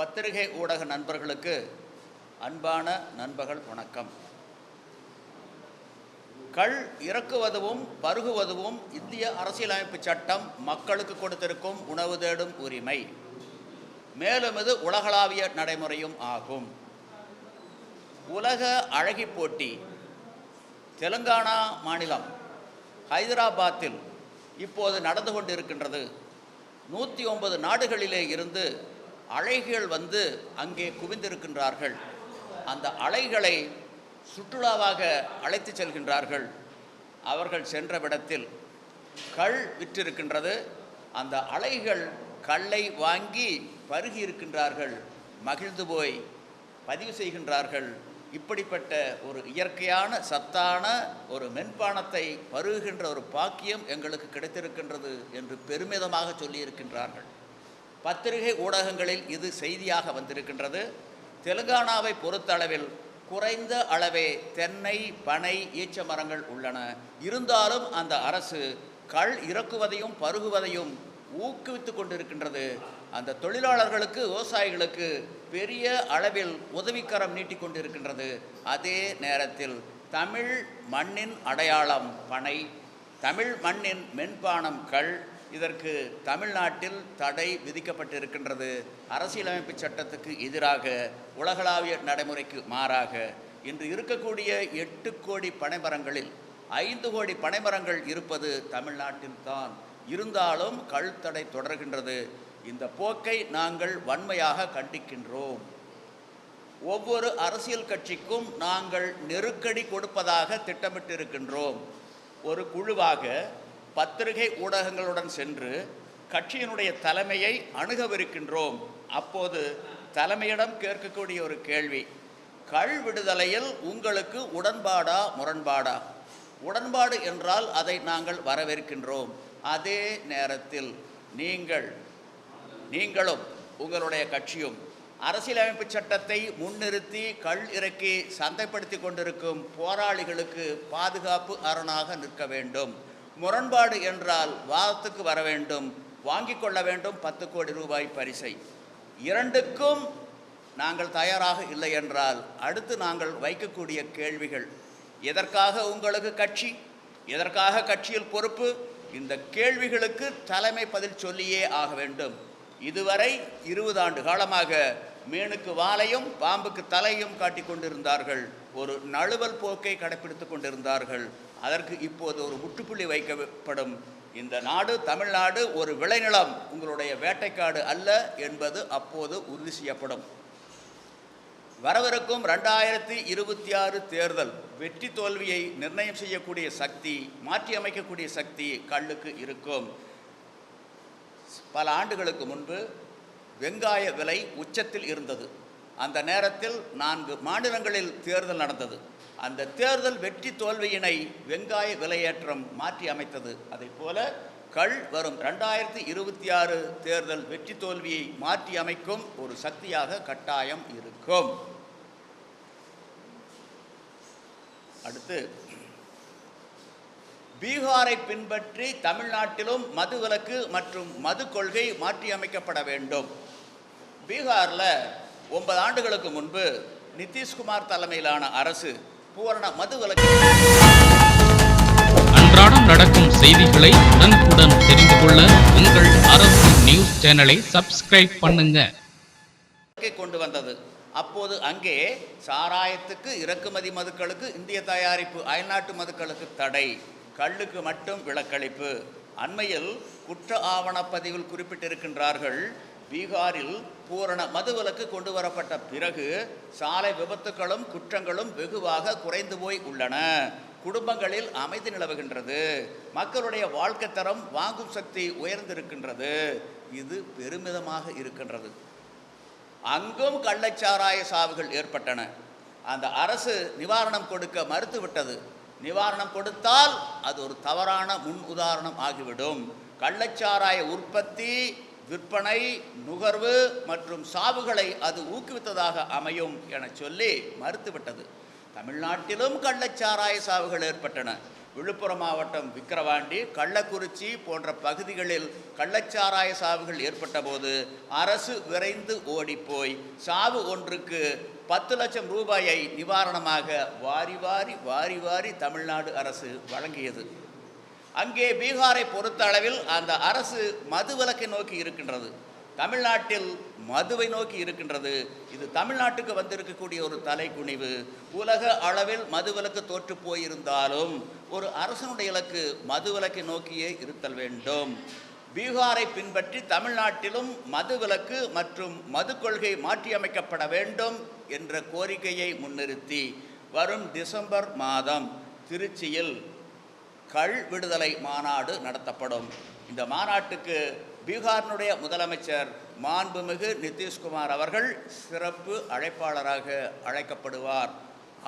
பத்திரிகை ஊடக நண்பர்களுக்கு அன்பான நண்பர்கள் வணக்கம். கள் இறக்குவதும் பருகுவதும் இந்திய அரசியலமைப்பு சட்டம் மக்களுக்கு கொடுத்திருக்கும் உணவு தேடும் உரிமை. மேலும் இது உலகளாவிய நடைமுறையும் ஆகும். உலக அழகி போட்டி தெலுங்கானா மாநிலம் ஹைதராபாத்தில் இப்போது நடந்து கொண்டிருக்கின்றது. நூற்றி ஒன்பது நாடுகளிலே இருந்து அலைகள் வந்து அங்கே குவிந்திருக்கின்றார்கள். அந்த அலைகளை சுற்றுலாவாக அழைத்து செல்கின்றார்கள். அவர்கள் சென்ற விடத்தில் கள் விற்றிருக்கின்றது. அந்த அலைகள் கல்லை வாங்கி பருகி இருக்கின்றார்கள். மகிழ்ந்து போய் பதிவு செய்கின்றார்கள். இப்படிப்பட்ட ஒரு இயற்கையான சத்தான ஒரு மென்பானத்தை பருகுகின்ற ஒரு பாக்கியம் எங்களுக்கு கிடைத்திருக்கின்றது என்று பெருமிதமாக சொல்லியிருக்கின்றார்கள். பத்திரிகை ஊடகங்களில் இது செய்தியாக வந்திருக்கின்றது. தெலுங்கானாவை பொறுத்தளவில் குறைந்த அளவே தென்னை பனை ஈச்ச மரங்கள் உள்ளன. இருந்தாலும் அந்த அரசு கள் இறக்குவதையும் பருகுவதையும் ஊக்குவித்து கொண்டிருக்கின்றது. அந்த தொழிலாளர்களுக்கு விவசாயிகளுக்கு பெரிய அளவில் உதவிக்கரம் நீட்டி கொண்டிருக்கின்றது. அதே நேரத்தில் தமிழ் மண்ணின் அடையாளம் பனை தமிழ் மண்ணின் மென்பானம் கள் இதற்கு தமிழ்நாட்டில் தடை விதிக்கப்பட்டிருக்கின்றது. அரசியலமைப்பு சட்டத்துக்கு எதிராக உலகளாவிய நடைமுறைக்கு மாறாக இன்று இருக்கக்கூடிய எட்டு கோடி பனைமரங்களில் ஐந்து கோடி பனைமரங்கள் இருப்பது தமிழ்நாட்டில்தான் இருந்தாலும் கழுத்தடை தொடர்கின்றது. இந்த போக்கை நாங்கள் வன்மையாக கண்டிக்கின்றோம். ஒவ்வொரு அரசியல் கட்சிக்கும் நாங்கள் நெருக்கடி கொடுப்பதாக திட்டமிட்டிருக்கின்றோம். ஒரு குழுவாக பத்திரிகை ஊடகங்களுடன் சென்று கட்சியினுடைய தலைமையை அணுகவிருக்கின்றோம். அப்போது தலைமையிடம் கேட்கக்கூடிய ஒரு கேள்வி கள் விடுதலையில் உங்களுக்கு உடன்பாடா முரண்பாடா? உடன்பாடு என்றால் அதை நாங்கள் வரவேற்கின்றோம். அதே நேரத்தில் நீங்கள் நீங்களும் உங்களுடைய கட்சியும் அரசியலமைப்பு சட்டத்தை முன்னிறுத்தி கள் இறக்கி சந்தைப்படுத்தி கொண்டிருக்கும் போராளிகளுக்கு பாதுகாப்பு அரணாக நிற்க வேண்டும். முரண்பாடு என்றால் வாதத்துக்கு வர வேண்டும் வாங்கிக் கொள்ள வேண்டும் பத்து கோடி ரூபாய் பரிசை. இரண்டுக்கும் நாங்கள் தயாராக இல்லை என்றால் அடுத்து நாங்கள் வைக்கக்கூடிய கேள்விகள் எதற்காக உங்களுக்கு கட்சி எதற்காக கட்சியில் பொறுப்பு? இந்த கேள்விகளுக்கு தலைமை பதில் சொல்லியே ஆக வேண்டும். இதுவரை இருபது ஆண்டு காலமாக மீனுக்கு வாலையும் பாம்புக்கு தலையும் காட்டிக் கொண்டிருந்தார்கள் ஒரு நழுவல் போக்கை கடைப்பிடித்துக் கொண்டிருந்தார்கள். அதற்கு இப்போது ஒரு முற்றுப்புள்ளி வைக்கப்படும். இந்த நாடு தமிழ்நாடு ஒரு விளைநிலம். உங்களுடைய வேட்டைக்காடு அல்ல என்பது அப்போது உறுதி செய்யப்படும். வரவிருக்கும் ரெண்டாயிரத்தி இருபத்தி ஆறு தேர்தல் வெற்றி தோல்வியை நிர்ணயம் செய்யக்கூடிய சக்தி மாற்றி அமைக்கக்கூடிய சக்தி கல்லுக்கு இருக்கும். பல ஆண்டுகளுக்கு முன்பு வெங்காய விலை உச்சத்தில் இருந்தது. அந்த நேரத்தில் நான்கு மாநிலங்களில் தேர்தல் நடந்தது. அந்த தேர்தல் வெற்றி தோல்வியினை வெங்காய விலையேற்றம் மாற்றி அமைத்தது. அதைப் போல கள் வரும் ரெண்டாயிரத்தி இருபத்தி ஆறு தேர்தல் வெற்றி தோல்வியை மாற்றி அமைக்கும் ஒரு சக்தியாக கட்டாயம் இருக்கும். அடுத்து பீகாரை பின்பற்றி தமிழ்நாட்டிலும் மது விலக்கு மற்றும் மது கொள்கை மாற்றியமைக்கப்பட வேண்டும். பீகாரில் ஒன்பது ஆண்டுகளுக்கு முன்பு நிதிஷ்குமார் தலைமையிலான அரசு அன்றாடம் நடக்கும் செய்திகளை உடனுக்குடன் தெரிந்து கொள்ள உங்கள் அரசு நியூஸ் சேனலை சப்ஸ்கிரைப் பண்ணுங்க. கொண்டு வந்தது. அப்போது அங்கே சாராயத்துக்கு இறக்குமதி மதுக்களுக்கு இந்திய தயாரிப்பு அயல்நாட்டு மதுக்களுக்கு தடை. கள்ளுக்கு மட்டும் விலக்களிப்பு. அண்மையில் குற்ற ஆவணப்பதிவில் குறிப்பிட்டிருக்கின்றார்கள் பீகாரில் பூரண மதுவிலக்கு கொண்டு வரப்பட்ட பிறகு சாலை விபத்துகளும் குற்றங்களும் வெகுவாக குறைந்து போய் உள்ளன. குடும்பங்களில் அமைதி நிலவுகின்றது. மக்களுடைய வாழ்க்கை தரம் வாங்கும் சக்தி உயர்ந்திருக்கின்றது. இது பெருமிதமாக இருக்கின்றது. அங்கும் கள்ளச்சாராய சாவுகள் ஏற்பட்டன. அந்த அரசு நிவாரணம் கொடுக்க மறுத்துவிட்டது. நிவாரணம் கொடுத்தால் அது ஒரு தவறான முன் உதாரணம் ஆகிவிடும். கள்ளச்சாராய உற்பத்தி விற்பனை நுகர்வு மற்றும் சாவுகளை அது ஊக்குவித்ததாக அமையும் என சொல்லி மறுத்துவிட்டது. தமிழ்நாட்டிலும் கள்ளச்சாராய சாவுகள் ஏற்பட்டன. விழுப்புரம் மாவட்டம் விக்கிரவாண்டி கள்ளக்குறிச்சி போன்ற பகுதிகளில் கள்ளச்சாராய சாவுகள் ஏற்பட்டபோது அரசு விரைந்து ஓடிப்போய் சாவு ஒன்றுக்கு பத்து லட்சம் ரூபாயை நிவாரணமாக வாரி வாரி வாரி வாரி தமிழ்நாடு அரசு வழங்கியது. அங்கே பீகாரை பொறுத்த அளவில் அந்த அரசு மதுவிலக்கை நோக்கி இருக்கின்றது. தமிழ்நாட்டில் மதுவை நோக்கி இருக்கின்றது. இது தமிழ்நாட்டுக்கு வந்திருக்கக்கூடிய ஒரு தலைக்குனிவு. உலக அளவில் மதுவிலக்கு தோற்று போயிருந்தாலும் ஒரு அரசனுடைய இலக்கு மதுவிலக்கை நோக்கியே இருத்தல் வேண்டும். பீகாரை பின்பற்றி தமிழ்நாட்டிலும் மதுவிலக்கு மற்றும் மது கொள்கை மாற்றியமைக்கப்பட வேண்டும் என்ற கோரிக்கையை முன்னிறுத்தி வரும் டிசம்பர் மாதம் திருச்சியில் கள் விடுதலை மாநாடு நடத்தப்படும். இந்த மாநாட்டுக்கு பீகாரினுடைய முதலமைச்சர் மாண்புமிகு நிதிஷ்குமார் அவர்கள் சிறப்பு அழைப்பாளராக அழைக்கப்படுவார்.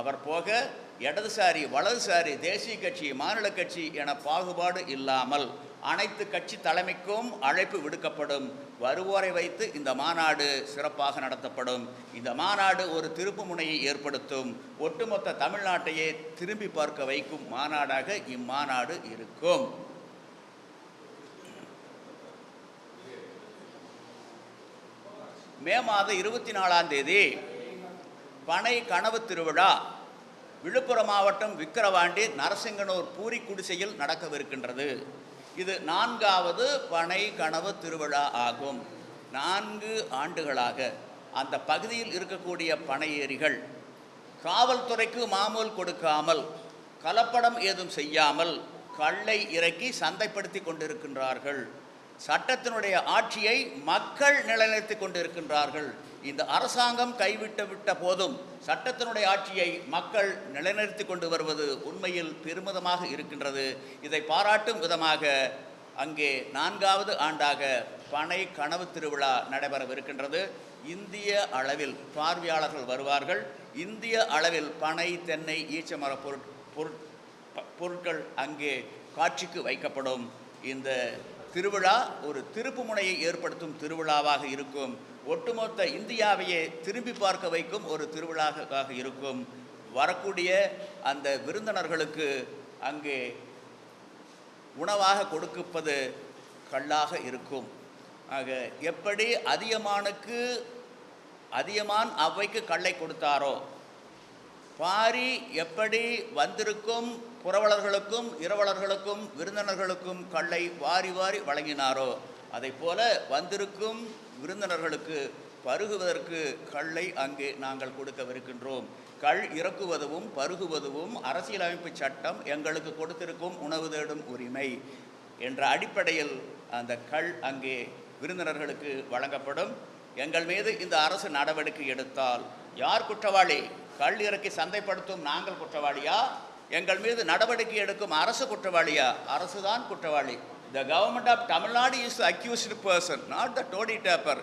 அவர் போக இடதுசாரி வலதுசாரி தேசிய கட்சி மாநில கட்சி என பாகுபாடு இல்லாமல் அனைத்து கட்சி தலைமைக்கும் அழைப்பு விடுக்கப்படும். வருவோரை வைத்து இந்த மாநாடு சிறப்பாக நடத்தப்படும். இந்த மாநாடு ஒரு திருப்பு முனையை ஏற்படுத்தும். ஒட்டுமொத்த தமிழ்நாட்டையே திரும்பி பார்க்க வைக்கும் மாநாடாக இம்மாநாடு இருக்கும். மே மாதம் இருபத்தி நாலாம் தேதி பனை கனவு திருவிழா. விழுப்புரம் மாவட்டம் விக்கிரவாண்டி நரசிங்கனூர் பூரி குடிசையில் நடக்கவிருக்கின்றது. இது நான்காவது பனை கனவு திருவிழா ஆகும். நான்கு ஆண்டுகளாக அந்த பகுதியில் இருக்கக்கூடிய பனை ஏரிகள் காவல்துறைக்கு மாமூல் கொடுக்காமல் கலப்படம் ஏதும் செய்யாமல் கல்லை இறக்கி சந்தைப்படுத்தி கொண்டிருக்கின்றார்கள். சட்டத்தினுடைய ஆட்சியை மக்கள் நிலைநிறுத்தி கொண்டிருக்கின்றார்கள். இந்த அரசாங்கம் கைவிட்டு விட்ட போதும் சட்டத்தினுடைய ஆட்சியை மக்கள் நிலைநிறுத்தி கொண்டு வருவது உண்மையில் பெருமிதமாக இருக்கின்றது. இதை பாராட்டும் விதமாக அங்கே நான்காவது ஆண்டாக பனை கனவு திருவிழா நடைபெறவிருக்கின்றது. இந்திய அளவில் பார்வையாளர்கள் வருவார்கள். இந்திய அளவில் பனை தென்னை ஈச்சமர பொருட் பொருட் பொருட்கள் அங்கே காட்சிக்கு வைக்கப்படும். இந்த திருவிழா ஒரு திருப்பு முனையை ஏற்படுத்தும் திருவிழாவாக இருக்கும். ஒட்டுமொத்த இந்தியாவையே திரும்பி பார்க்க வைக்கும் ஒரு திருவிழாவாக இருக்கும். வரக்கூடிய அந்த விருந்தினர்களுக்கு அங்கே உணவாக கொடுக்கப்பது கல்லாக இருக்கும். ஆக எப்படி அதியமானுக்கு அதியமான் அவ்வைக்கு கல்லை கொடுத்தாரோ பாரி எப்படி வந்திருக்கும் புறவலர்களுக்கும் இரவலர்களுக்கும் விருந்தினர்களுக்கும் கல்லை வாரி வாரி வழங்கினாரோ அதைப் போல வந்திருக்கும் விருந்தினர்களுக்கு பருகுவதற்கு கல்லை அங்கே நாங்கள் கொடுக்கவிருக்கின்றோம். கள் இறக்குவதும் பருகுவதும் அரசியலமைப்பு சட்டம் எங்களுக்கு கொடுத்திருக்கும் உணவு தேடும் உரிமை என்ற அடிப்படையில் அந்த கள் அங்கே விருந்தினர்களுக்கு வழங்கப்படும். எங்கள் மீது இந்த அரசு நடவடிக்கை எடுத்தால் யார் குற்றவாளி? கள் இறக்கி சந்தைப்படுத்தும் நாங்கள் குற்றவாளியா? எங்கள் மீது நடவடிக்கை எடுக்கும் அரசு குற்றவாளியா? அரசு தான் குற்றவாளி the government of Tamil Nadu is accused person not the toddy tapper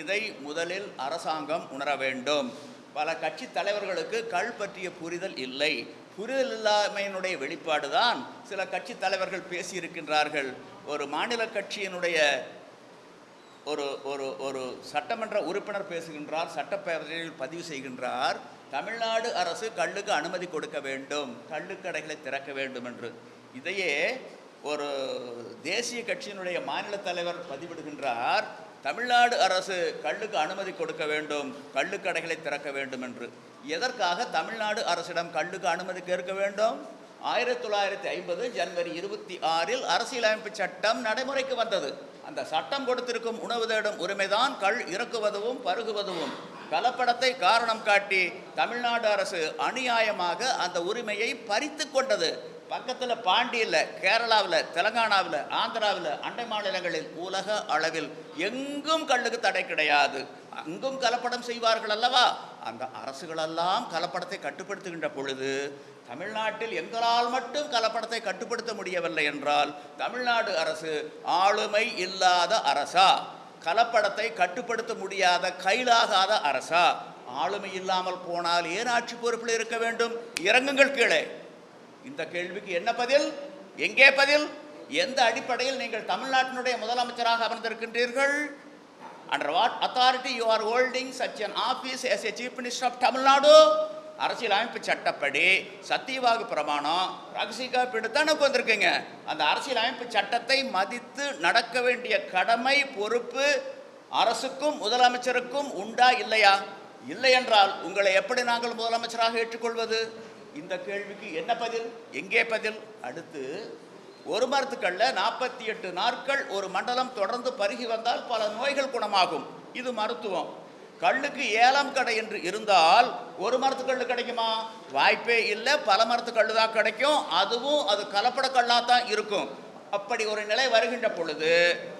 இதை முதலில் அரசாங்கம் உணர வேண்டும். பல கட்சி தலைவர்களுக்கு கள் பற்றிய புரிதல் இல்லை. புரிதல் இல்லாமையினுடைய வெளிப்பாடு தான் சில கட்சி தலைவர்கள் பேசியிருக்கின்றார்கள். ஒரு மாநில கட்சியினுடைய ஒரு ஒரு ஒரு சட்டமன்ற உறுப்பினர் பேசுகின்றார் சட்டப்பேரவையில் பதிவு செய்கின்றார் தமிழ்நாடு அரசு கல்லுக்கு அனுமதி கொடுக்க வேண்டும் கள்ளுக்கடைகளை திறக்க வேண்டும் என்று. இதையே ஒரு தேசிய கட்சியினுடைய மாநில தலைவர் பதிவிடுகின்றார் தமிழ்நாடு அரசு கல்லுக்கு அனுமதி கொடுக்க வேண்டும் கள்ளுக்கடைகளை திறக்க வேண்டும் என்று. எதற்காக தமிழ்நாடு அரசிடம் கல்லுக்கு அனுமதி கேட்க வேண்டும்? ஆயிரத்தி தொள்ளாயிரத்தி ஐம்பது ஜனவரி இருபத்தி ஆறில் அரசியலமைப்பு சட்டம் நடைமுறைக்கு வந்தது. அந்த சட்டம் கொடுத்திருக்கும் உணவு தேடும் உரிமைதான் கள் இறக்குவதும் பருகுவதும் கலப்படத்தை காரணம் காட்டி தமிழ்நாடு அரசு அநியாயமாக அந்த உரிமையை பறித்து கொண்டது. பக்கத்தில் பாண்டியில் கேரளாவில் தெலங்கானாவில் ஆந்திராவில் அண்டை மாநிலங்களில் உலக அளவில் எங்கும் கல்லுக்கு தடை கிடையாது. அங்கும் கலப்படம் செய்வார்கள் அல்லவா? அந்த அரசுகளெல்லாம் கலப்படத்தை கட்டுப்படுத்துகின்ற பொழுது தமிழ்நாட்டில் எங்களால் மட்டும் கலப்படத்தை கட்டுப்படுத்த முடியவில்லை என்றால் தமிழ்நாடு அரசு ஆளுமை இல்லாத அரசா? கலப்படத்தை கட்டுப்படுத்த முடியாத கைலாகாத அரசா? ஆளுமை இல்லாமல் போனால் ஏன் ஆட்சி பொறுப்பில் இருக்க வேண்டும்? இறங்குங்கள் கீழே. இந்த கேள்விக்கு என்ன பதில்? எங்கே பதில்? எந்த அடிப்படையில் நீங்கள் தமிழ்நாட்டினுடைய முதலமைச்சராக அமர்ந்திருக்கின்றீர்கள்? Under what authority you are holding such an office as a chief minister of Tamil Nadu அரசியலமைப்பு சட்டப்படி சத்தியவாகு பிரமாணம் ரகசிய காப்பீடு தானே வந்திருக்குங்க. அந்த அரசியலமைப்பு சட்டத்தை மதித்து நடக்க வேண்டிய கடமை பொறுப்பு அரசுக்கும் முதலமைச்சருக்கும் உண்டா இல்லையா? இல்லை என்றால் உங்களை எப்படி நாங்கள் முதலமைச்சராக ஏற்றுக்கொள்வது? இந்த கேள்விக்கு என்ன பதில்? எங்கே பதில்? அடுத்து ஒரு மரத்துக்கல்ல நாற்பத்தி எட்டு நாட்கள் ஒரு மண்டலம் தொடர்ந்து பருகி வந்தால் பல நோய்கள் குணமாகும். இது மருத்துவம். கல்லுக்கு ஏலம் கடை என்று இருந்தால் ஒரு மரத்துக்கல்லு கிடைக்குமா? வாய்ப்பே இல்லை. பல மரத்துக்கல்லு தான் கிடைக்கும். அதுவும் அது கலப்பட கல்லாக தான் இருக்கும். அப்படி ஒரு நிலை வருகின்ற பொழுது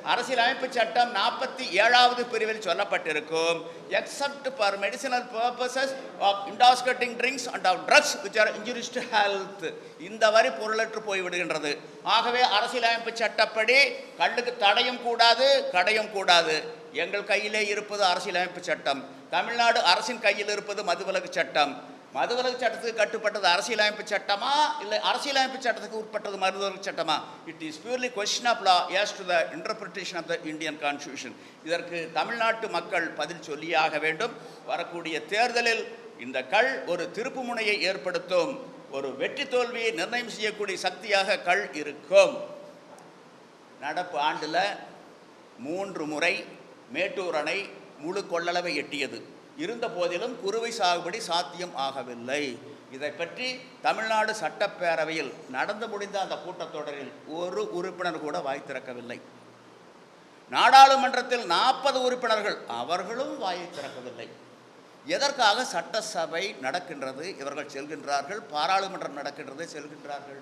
அரசியலமைப்பு சட்டம் நாற்பத்தி ஏழாவது பிரிவில் சொல்லப்பட்டிருக்கும். Except for medicinal purposes of intoxicating drinks and of drugs which are injurious to health இந்த வரி பொருளற்று போய்விடுகின்றது ஆகவே அரசியலமைப்பு சட்டப்படி கல்லுக்கு தடையும் கூடாது கடையும் கூடாது. எங்கள் கையிலே இருப்பது அரசியலமைப்பு சட்டம். தமிழ்நாடு அரசின் கையில் இருப்பது மதுவிலக்கு சட்டம். மதுவிலக்கு சட்டத்துக்கு கட்டுப்பட்டது அரசியலமைப்பு சட்டமா? இல்லை அரசியலமைப்பு சட்டத்துக்கு உட்பட்டது மதுவிலக்கு சட்டமா? It is purely question of law as to the interpretation of the Indian constitution இதற்கு தமிழ்நாட்டு மக்கள் பதில் சொல்லியாக வேண்டும். வரக்கூடிய தேர்தலில் இந்த கல் ஒரு திருப்புமுனையை ஏற்படுத்தும். ஒரு வெற்றி தோல்வியை நிர்ணயம் செய்யக்கூடிய சக்தியாக கல் இருக்கும். நடப்பு ஆண்டில் மூன்று முறை மேட்டூர் அணை முழு கொள்ளளவை எட்டியது. இருந்த போதிலும் குறுவை சாகுபடி சாத்தியம் ஆகவில்லை. இதை பற்றி தமிழ்நாடு சட்டப்பேரவையில் நடந்து முடிந்த அந்த கூட்டத்தொடரில் ஒரு உறுப்பினர் கூட வாய் திறக்கவில்லை. நாடாளுமன்றத்தில் நாற்பது உறுப்பினர்கள் அவர்களும் வாயை திறக்கவில்லை. எதற்காக சட்டசபை நடக்கின்றது? இவர்கள் செல்கின்றார்கள். பாராளுமன்றம் நடக்கின்றது செல்கின்றார்கள்.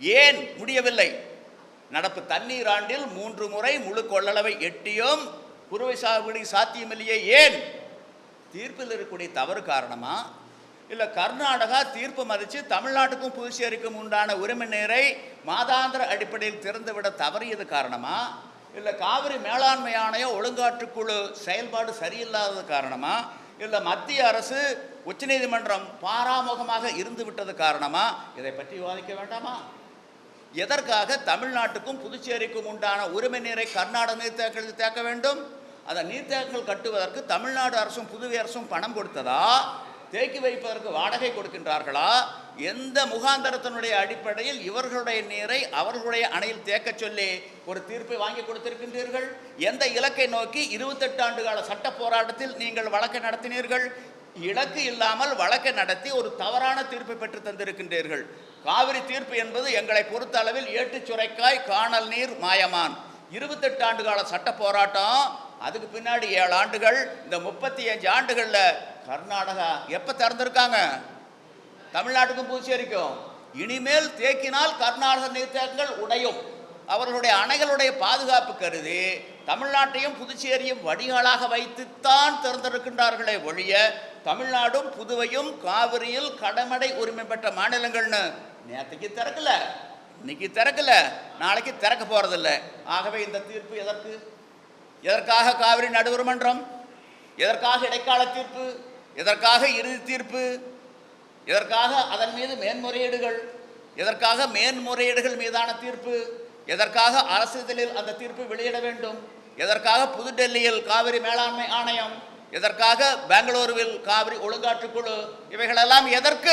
ஏன் முடியவில்லை? நடப்பு தண்ணீர் ஆண்டில் மூன்று முறை முழு கொள்ளளவை எட்டியும் குறுவை சாகுபடி சாத்தியமில்லையே ஏன்? தீர்ப்பில் இருக்கக்கூடிய தவறு காரணமா? இல்லை கர்நாடகா தீர்ப்பு மதித்து தமிழ்நாட்டுக்கும் புதுச்சேரிக்கும் உண்டான உரிமை நீரை மாதாந்திர அடிப்படையில் திறந்துவிட தவறியது காரணமா? இல்லை காவிரி மேலாண்மை ஆணையம் ஒழுங்காற்றுக்குழு செயல்பாடு சரியில்லாதது காரணமா? இல்லை மத்திய அரசு உச்சநீதிமன்றம் பாராமுகமாக இருந்து விட்டது காரணமா? இதை பற்றி விவாதிக்க வேண்டாமா? எதற்காக தமிழ்நாட்டுக்கும் புதுச்சேரிக்கும் உண்டான உரிமை நீரை கர்நாடக நீர்த்தேக்கத்தில் தேக்க வேண்டும்? அந்த நீர்த்தேக்கங்கள் கட்டுவதற்கு தமிழ்நாடு அரசும் புதுவை அரசும் பணம் கொடுத்ததா? தேக்கி வைப்பதற்கு வாடகை கொடுக்கின்றார்களா? எந்த முகாந்தரத்தினுடைய அடிப்படையில் இவர்களுடைய நீரை அவர்களுடைய அணையில் தேக்கச் சொல்லி ஒரு தீர்ப்பை வாங்கி கொடுத்திருக்கின்றீர்கள்? எந்த இலக்கை நோக்கி இருபத்தெட்டு ஆண்டு கால சட்ட போராட்டத்தில் நீங்கள் வழக்கை நடத்தினீர்கள்? இலக்கு இல்லாமல் வழக்கை நடத்தி ஒரு தவறான தீர்ப்பை பெற்று தந்திருக்கின்றீர்கள். காவிரி தீர்ப்பு என்பது எங்களை பொறுத்த அளவில் ஏட்டுச் சுரைக்காய் காணல் நீர் மாயமான். இருபத்தெட்டு ஆண்டு கால சட்ட போராட்டம். அதுக்கு பின்னாடி ஏழு ஆண்டுகள். இந்த முப்பத்தி அஞ்சு ஆண்டுகளில் கர்நாடகா எப்போ திறந்திருக்காங்க? தமிழ்நாட்டுக்கும் புதுச்சேரிக்கும். இனிமேல் தேக்கினால் கர்நாடக நீர்த்தேக்கங்கள் உடையும். அவர்களுடைய அணைகளுடைய பாதுகாப்பு கருதி தமிழ்நாட்டையும் புதுச்சேரியும் வடிகாலாக வைத்துத்தான் தேர்ந்தெடுக்கின்றார்களே ஒழிய தமிழ்நாடும் புதுவையும் காவிரியில் கடமடை உரிமை பெற்ற மாநிலங்கள்னு நேற்றுக்கு திறக்கல. இன்னைக்கு திறக்கல. நாளைக்கு திறக்க போகிறதில்ல ஆகவே இந்த தீர்ப்பு எதற்கு? எதற்காக காவிரி நடுவர் மன்றம் எதற்காக இடைக்கால தீர்ப்பு? எதற்காக இறுதி தீர்ப்பு? எதற்காக அதன் மீது மேன்முறையீடுகள்? எதற்காக மேன்முறையீடுகள் மீதான தீர்ப்பு? எதற்காக அரசிதழில் அந்த தீர்ப்பு வெளியிட வேண்டும்? எதற்காக புதுடெல்லியில் காவிரி மேலாண்மை ஆணையம்? எதற்காக பெங்களூருவில் காவிரி ஒழுங்காற்றுக்குழு இவைகளெல்லாம் எதற்கு